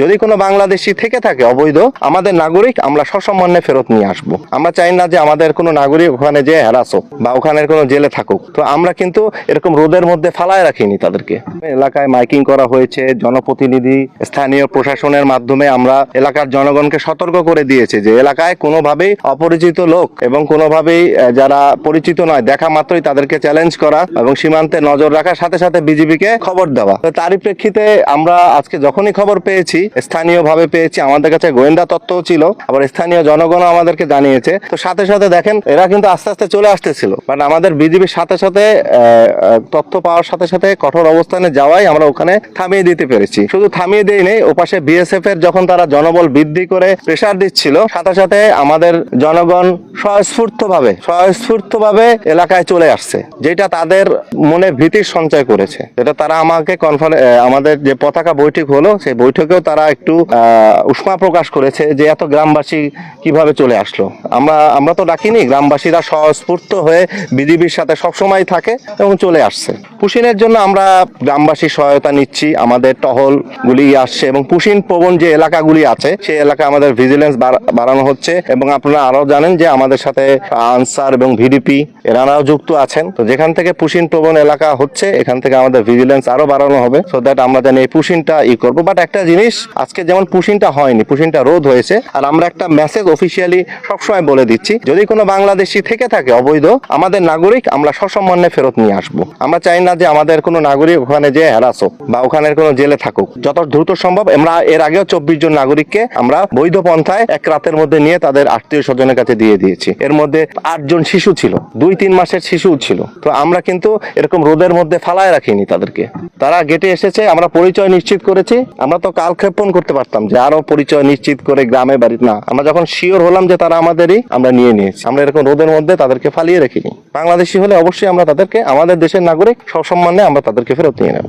যদি কোনো বাংলাদেশি থেকে থাকে, অবৈধ, আমাদের নাগরিক আমরা সসম্মানে ফেরত নিয়ে আসব। আমরা চাই না যে আমাদের কোনো নাগরিক ওখানে যে হ্যারাস হোক বা ওখানের কোনো জেলে থাকুক। তো আমরা কিন্তু এরকম রোদের মধ্যে ফালায় রাখিনি তাদেরকে। এলাকায় মাইকিং করা হয়েছে, জনপ্রতিনিধি, স্থানীয় প্রশাসনের মাধ্যমে আমরা এলাকার জনগণকে সতর্ক করে দিয়েছে যে এলাকায় কোনোভাবেই অপরিচিত লোক এবং কোনোভাবেই যারা পরিচিত নয়, দেখা মাত্রই তাদেরকে চ্যালেঞ্জ করা এবং সীমান্তে নজর রাখার সাথে সাথে বিজিবিকে খবর দেওয়া। তো তারই প্রেক্ষিতে আমরা আজকে যখনই খবর পেয়েছি স্থানীয়ভাবে পেয়েছি। আমাদের কাছে গোয়েন্দা তথ্যও ছিল, আবার স্থানীয় জনগণও আমাদেরকে জানিয়েছে। তো সাথে সাথে দেখেন, এরা কিন্তু আস্তে আস্তে চলে আসতেছিল। বাট আমাদের বিজিবির সাথে সাথে তথ্য পাওয়ার সাথে সাথে কঠোর অবস্থানে যাওয়াই আমরা ওখানে থামিয়ে দিতে পেরেছি। শুধু থামিয়ে দেই নেই, ওপাশে বিএসএফ এর যখন তারা জনবল বৃদ্ধি করে প্রেসার দিচ্ছিল, সাথে সাথে আমাদের জনগণ স্বস্ফূর্ত ভাবে স্বস্ফূর্ত ভাবে এলাকায় চলে আসছে, যেটা তাদের মনে ভীতির সঞ্চয় করেছে। যেটা তারা আমাকে কনফারেন্স আমাদের যে পতাকা বৈঠক হলো, সেই বৈঠকেও তারা একটু আহ, উষ্মা প্রকাশ করেছে যে এত গ্রামবাসী কীভাবে চলে আসলো। আমরা আমরা তো ডাকিনি গ্রামবাসীরা স্বস্ফূর্ত হয়ে বিজিবির সাথে সবসময় থাকে এবং চলে আসছে। পুশিনের জন্য আমরা গ্রামবাসীর সহায়তা নিচ্ছি আমাদের টহল গুলি আসছে এবং পুশিন প্রবণ যে এলাকাগুলি আছে সেই এলাকা আমাদের ভিজিলেন্স বাড়ানো হচ্ছে এবং আপনারা আরও জানেন যে আমাদের সাথে আনসার এবং ভিডিপি এনারাও যুক্ত আছেন। তো যেখান থেকে পুশিন প্রবণ এলাকা হচ্ছে এখান থেকে আমাদের ভিজিলেন্স আরও বাড়ানো হবে। সো দ্যাট আমরা জানি এই পুশিনটা ই করব। বাট একটা জিনিস আজকে যেমন পুশিনটা হয়নি, পুশিনটা রোধ হয়েছে, আর আমরা একটা মেসেজ অফিসিয়ালি সবসময় বলে দিচ্ছি, যদি কোনো বাংলাদেশি থেকে থাকে অবৈধ, আমাদের নাগরিক আমরা সসম্মানে ফেরত নিয়ে আসব। আমরা চাই না যে আমাদের কোনো নাগরিক ওখানে যে হ্যারাস হোক, বা ওখানের কোনো জেলে থাকুক। যত দ্রুত সম্ভব, আমরা এর আগেও চব্বিশ জন নাগরিককে আমরা বৈধ পন্থায় এক রাতের মধ্যে নিয়ে তাদের আত্মীয় স্বজনের কাছে দিয়ে দিয়েছি। এর মধ্যে আটজন শিশু ছিল, দুই তিন মাসের শিশু ছিল। তো আমরা কিন্তু এরকম রোদের মধ্যে ফালায় রাখিনি তাদেরকে। তারা গেটে এসেছে, আমরা পরিচয় নিশ্চিত করেছি। আমরা তো কালক্ষেপণ করতে পারতাম যে আরও পরিচয় নিশ্চিত করে গ্রামে বাড়ি না, আমরা যখন শিওর হলাম যে তারা আমাদেরই আমরা নিয়ে নিয়েছি, আমরা এরকম রোদের মধ্যে তাদেরকে ফালিয়ে রেখিনি বাংলাদেশি হলে অবশ্যই আমরা তাদেরকে, আমাদের দেশের নাগরিক সসম্মানে আমরা তাদেরকে ফেরত নিয়ে নেব।